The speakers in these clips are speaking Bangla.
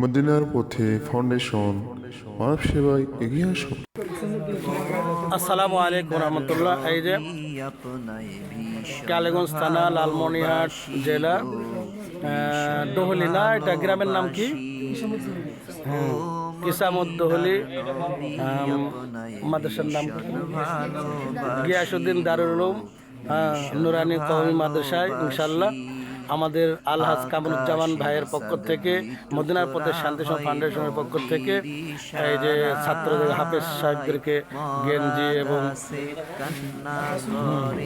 মদিনার পথে ফাউন্ডেশন মানব সেবায় এগিয়ে আসুন আসসালামু আলাইকুম রহমতুল্লাহ। এই যে কালীগঞ্জ থানা লালমনিহাট জেলা দোহলি না এটা গ্রামের নাম কি? হ্যাঁ, কিসামত দোহলি। মাদ্রাসার নাম? গিয়াসুদ্দিন দারুল নুরানি কওমি মাদ্রাসায় ইনশাল্লাহ আমাদের আলহাজ কামরুজ্জামান ভাইয়ের পক্ষ থেকে মদিনার পথে শান্তি সম ফাউন্ডেশনের পক্ষ থেকে এই যে ছাত্রদের হাফেজ সাহেবদেরকে গেঞ্জি এবং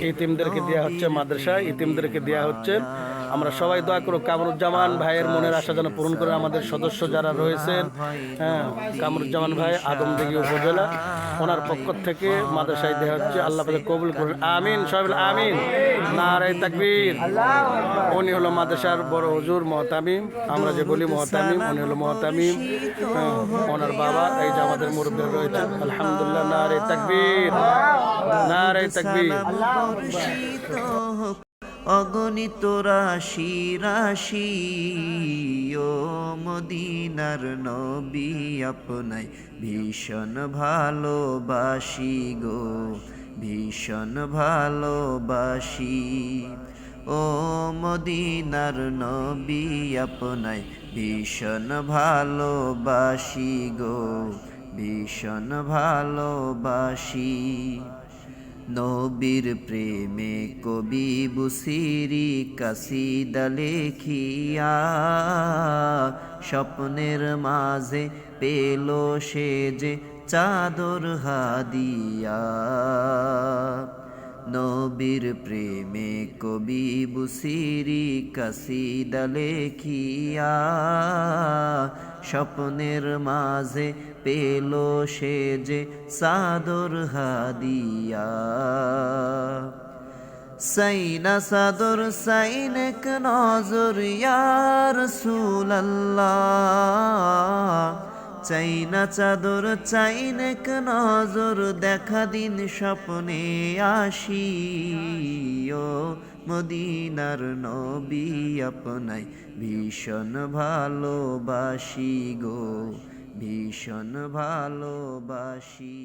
ইতিমদেরকে দেওয়া হচ্ছে মাদ্রাসা ইতিমদেরকে দেওয়া হচ্ছে আমরা সবাই দোয়া করো কামরুজ্জামান ভাইয়ের মনের আশা যেন পূরণ করে আমাদের সদস্য যারা রয়েছেন হ্যাঁ কামরুজ্জামান ভাই আদমদিঘি উপজেলা ওনার পক্ষ থেকে মাদ্রাসায় দেওয়া হচ্ছে আল্লাহ কবুল করুন আমিন সবাই আমিন নারাই তাকবীর উনি হলো মাদ্রাসার বড় হুজুর মহতামিম আমরা যে বলি মহতামিম উনি হলো মহতামিম হ্যাঁ, ওনার বাবা এই যে আমাদের মুরব্বী রয়েছে আলহামদুলিল্লাহ নারে তাকবীর নারে তাকবীর অগণিত রাশি রাশি, ও মদিনার নবী আপনাই ভীষণ ভালোবাসি গো, ভীষণ ভালোবাসি। ও মদিনার নবী আপনাই ভীষণ ভালোবাসি গো, ভীষণ ভালোবাসি। নবীর প্রেমে কবি বুসিরি কাসিদা লেখিয়া স্বপ্নের মাঝে পেল সে যে চাদর হাদিয়া। নবীর প্রেমে কবি বুসিরি কাসিদা লেখিয়া, স্বপ্নের মাঝে পেল সে যে সাদর হাদিয়া। সাইনা সাদর সাইনেক নজর ইয়ার সুলাল্লাহ চাইনা চাদর চাইনেক নজর, দেখা দিন স্বপ্নে আসি। ও মদিনার নবী আপনাই ভীষণ ভালোবাসি গো, ভীষণ ভালোবাসি।